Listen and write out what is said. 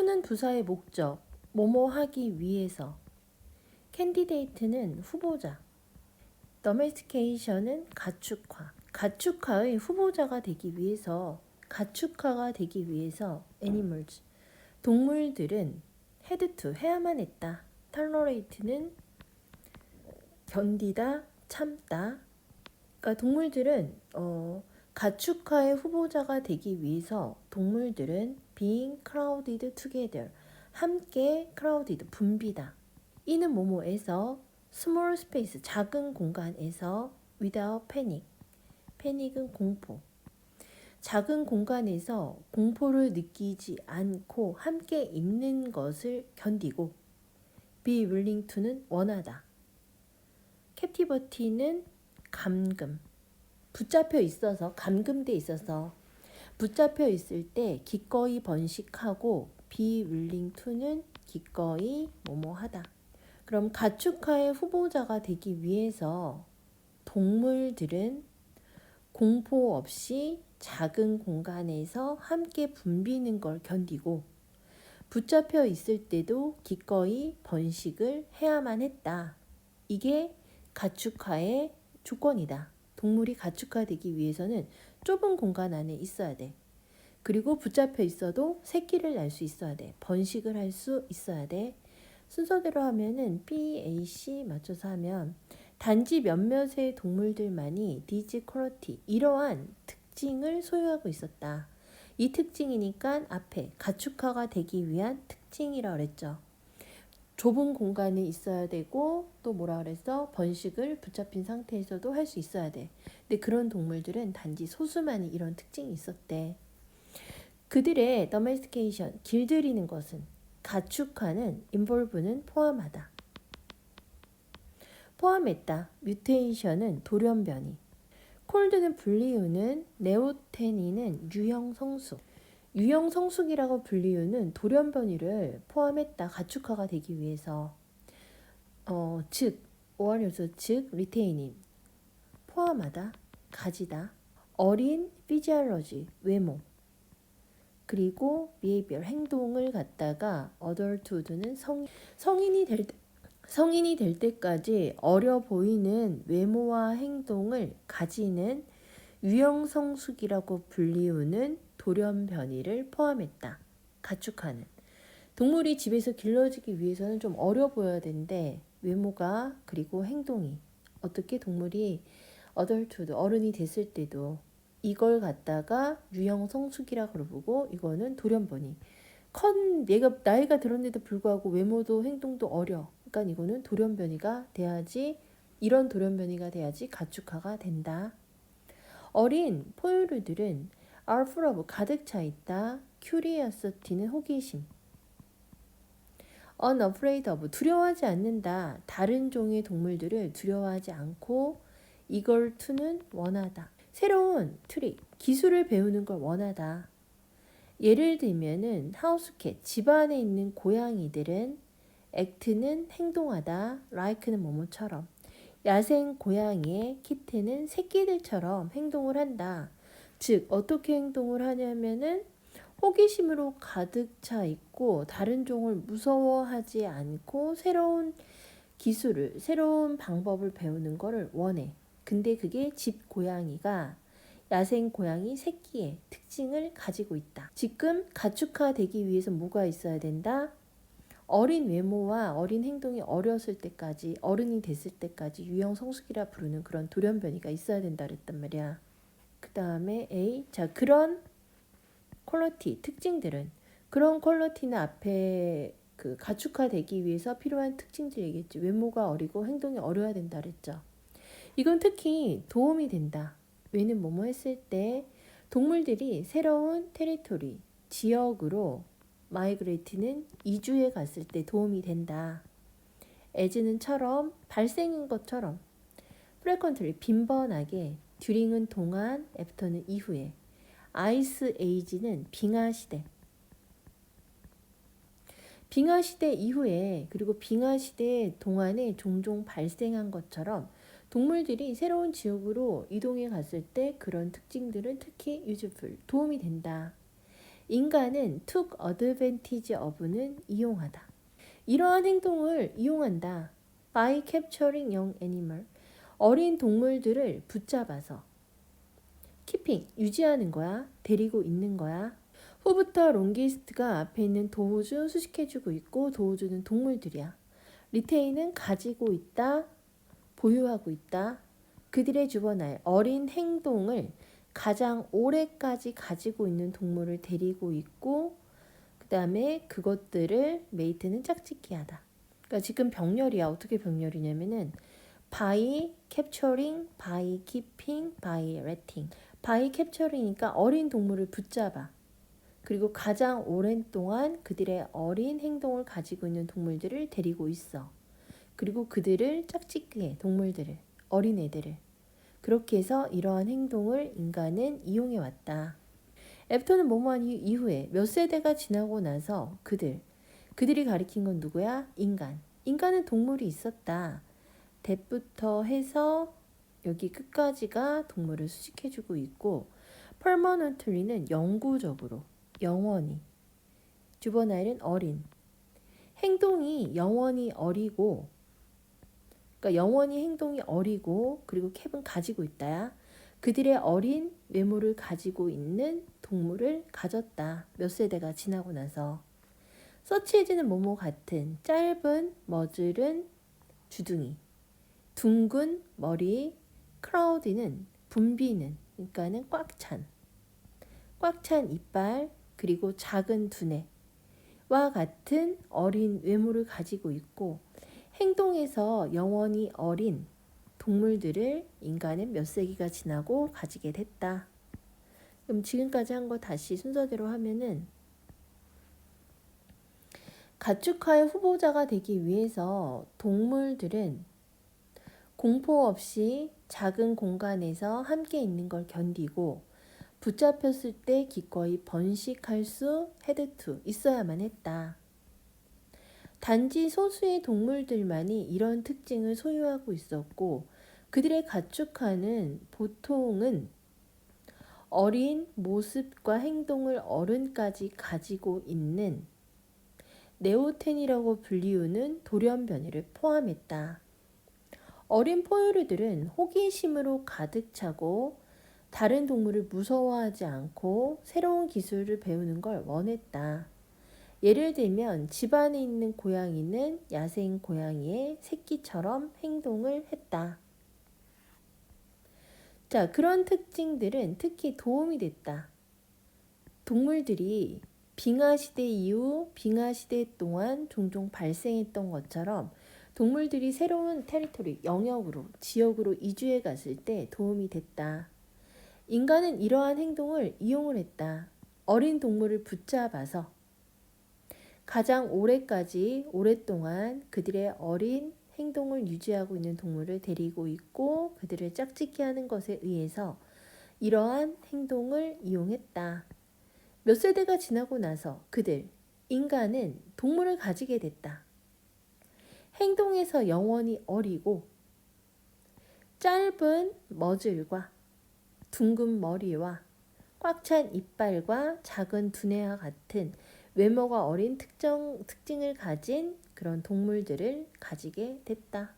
to는 부사의 목적, 뭐뭐 하기 위해서. candidate는 후보자. domestication은 가축화. 가축화의 후보자가 되기 위해서, 가축화가 되기 위해서 animals. 동물들은 had to 해야만 했다. tolerate는 견디다, 참다. 그러니까 동물들은 어, 가축화의 후보자가 되기 위해서 동물들은 being crowded together 함께 crowded 분비다. 이는 뭐뭐에서 small space 작은 공간에서 without panic 패닉은 공포 작은 공간에서 공포를 느끼지 않고 함께 있는 것을 견디고 be willing to는 원하다. captivity는 감금 붙잡혀 있어서 감금돼 있어서 붙잡혀 있을 때 기꺼이 번식하고 be willing to는 기꺼이 뭐뭐하다. 그럼 가축화의 후보자가 되기 위해서 동물들은 공포 없이 작은 공간에서 함께 붐비는 걸 견디고 붙잡혀 있을 때도 기꺼이 번식을 해야만 했다. 이게 가축화의 조건이다. 동물이 가축화되기 위해서는 좁은 공간 안에 있어야 돼. 그리고 붙잡혀 있어도 새끼를 날 수 있어야 돼. 번식을 할 수 있어야 돼. 순서대로 하면은 B, A, C 맞춰서 하면 단지 몇몇의 동물들만이 디지 퀄러티 이러한 특징을 소유하고 있었다. 이 특징이니까 앞에 가축화가 되기 위한 특징이라 그랬죠. 좁은 공간에 있어야 되고 또 뭐라 그랬어? 번식을 붙잡힌 상태에서도 할 수 있어야 돼. 근데 그런 동물들은 단지 소수만이 이런 특징이 있었대. 그들의 domestication, 길들이는 것은 가축화는 involve는 포함하다. 포함했다. 뮤테이션은 돌연변이. 콜드는 불리우는 네오테니는 유형 성숙. 유형 성숙이라고 불리우는 돌연변이를 포함했다. 가축화가 되기 위해서. 어, 즉, 오하료서 즉, 리테이닝. 포함하다, 가지다. 어린 피지얼러지, 외모. 그리고 비헤이비얼 행동을 갖다가 어덜트우드는 성 성인이 될 때, 성인이 될 때까지 어려 보이는 외모와 행동을 가지는 유형 성숙이라고 불리우는 돌연변이를 포함했다. 가축하는 동물이 집에서 길러지기 위해서는 좀 어려 보여야 되는데 외모가 그리고 행동이 어떻게 동물이 어덜트우드 어른이 됐을 때도 이걸 갖다가 유형 성숙이라 그러고 이거는 돌연변이. 컨 얘가 나이가 들었는데도 불구하고 외모도 행동도 어려. 그러니까 이거는 돌연변이가 돼야지 이런 돌연변이가 돼야지 가축화가 된다. 어린 포유류들은 are full of 가득 차 있다. curiosity는 호기심. unafraid of 두려워하지 않는다. 다른 종의 동물들을 두려워하지 않고 이걸 투는 원하다. 새로운 트릭, 기술을 배우는 걸 원하다. 예를 들면은 하우스캣, 집 안에 있는 고양이들은 액트는 행동하다, like는 뭐뭐처럼. 야생 고양이의 키트는 새끼들처럼 행동을 한다. 즉, 어떻게 행동을 하냐면은 호기심으로 가득 차 있고 다른 종을 무서워하지 않고 새로운 기술을, 새로운 방법을 배우는 것을 원해. 근데 그게 집 고양이가 야생 고양이 새끼의 특징을 가지고 있다. 지금 가축화되기 위해서 뭐가 있어야 된다? 어린 외모와 어린 행동이 어렸을 때까지 어른이 됐을 때까지 유형 성숙이라 부르는 그런 돌연변이가 있어야 된다 그랬단 말이야. 그 다음에 A 자 그런 퀄러티 특징들은 그런 퀄러티는 앞에 그 가축화되기 위해서 필요한 특징들 얘기했지 외모가 어리고 행동이 어려야 된다 그랬죠. 이건 특히 도움이 된다. 왜는 뭐뭐 했을 때 동물들이 새로운 테리토리, 지역으로 마이그레이트는 이주해 갔을 때 도움이 된다. 에즈는처럼 발생인 것처럼 프레컨트리 빈번하게 듀링은 동안, 애프터는 이후에 아이스 에이지는 빙하 시대 빙하 시대 이후에 그리고 빙하 시대 동안에 종종 발생한 것처럼 동물들이 새로운 지역으로 이동해 갔을 때 그런 특징들은 특히 useful, 도움이 된다. 인간은 took advantage of는 이용하다. 이러한 행동을 이용한다. by capturing young animal. 어린 동물들을 붙잡아서 keeping 유지하는 거야. 데리고 있는 거야. 후부터 롱기스트가 앞에 있는 도우주 수식해주고 있고 도우주는 동물들이야. 리테인은 가지고 있다, 보유하고 있다. 그들의 주번할 어린 행동을 가장 오래까지 가지고 있는 동물을 데리고 있고 그 다음에 그것들을 메이트는 짝짓기 하다. 그러니까 지금 병렬이야. 어떻게 병렬이냐면은 by capturing, by keeping, by letting. by capturing이니까 어린 동물을 붙잡아. 그리고 가장 오랜 동안 그들의 어린 행동을 가지고 있는 동물들을 데리고 있어. 그리고 그들을 짝짓기해. 동물들을. 어린 애들을. 그렇게 해서 이러한 행동을 인간은 이용해 왔다. 애프터는 뭐뭐한 이후- 이후에 몇 세대가 지나고 나서 그들, 그들이 가리킨 건 누구야? 인간. 인간은 동물이 있었다. 대부터 해서 여기 끝까지가 동물을 수식해주고 있고 permanently는 영구적으로, 영원히. 주버나일은 어린. 행동이 영원히 어리고 그러니까 영원히 행동이 어리고 그리고 캡은 가지고 있다야. 그들의 어린 외모를 가지고 있는 동물을 가졌다. 몇 세대가 지나고 나서. 서치해지는 뭐뭐 같은 짧은 머즐은 주둥이, 둥근 머리, 크라우디는 붐비는 그러니까는 꽉 찬, 꽉 찬 이빨 그리고 작은 두뇌와 같은 어린 외모를 가지고 있고 행동에서 영원히 어린 동물들을 인간은 몇 세기가 지나고 가지게 됐다. 그럼 지금까지 한 거 다시 순서대로 하면은 가축화의 후보자가 되기 위해서 동물들은 공포 없이 작은 공간에서 함께 있는 걸 견디고 붙잡혔을 때 기꺼이 번식할 수 헤드 투 있어야만 했다. 단지 소수의 동물들만이 이런 특징을 소유하고 있었고 그들의 가축화는 보통은 어린 모습과 행동을 어른까지 가지고 있는 네오텐이라고 불리우는 돌연변이를 포함했다. 어린 포유류들은 호기심으로 가득 차고 다른 동물을 무서워하지 않고 새로운 기술을 배우는 걸 원했다. 예를 들면 집 안에 있는 고양이는 야생 고양이의 새끼처럼 행동을 했다. 자, 그런 특징들은 특히 도움이 됐다. 동물들이 빙하 시대 이후 빙하 시대 동안 종종 발생했던 것처럼 동물들이 새로운 테리토리, 영역으로, 지역으로 이주해 갔을 때 도움이 됐다. 인간은 이러한 행동을 이용을 했다. 어린 동물을 붙잡아서 가장 오래까지 오랫동안 그들의 어린 행동을 유지하고 있는 동물을 데리고 있고 그들을 짝짓기 하는 것에 의해서 이러한 행동을 이용했다. 몇 세대가 지나고 나서 그들, 인간은 동물을 가지게 됐다. 행동에서 영원히 어리고 짧은 머즐과 둥근 머리와 꽉 찬 이빨과 작은 두뇌와 같은 외모가 어린 특정 특징을 가진 그런 동물들을 가지게 됐다.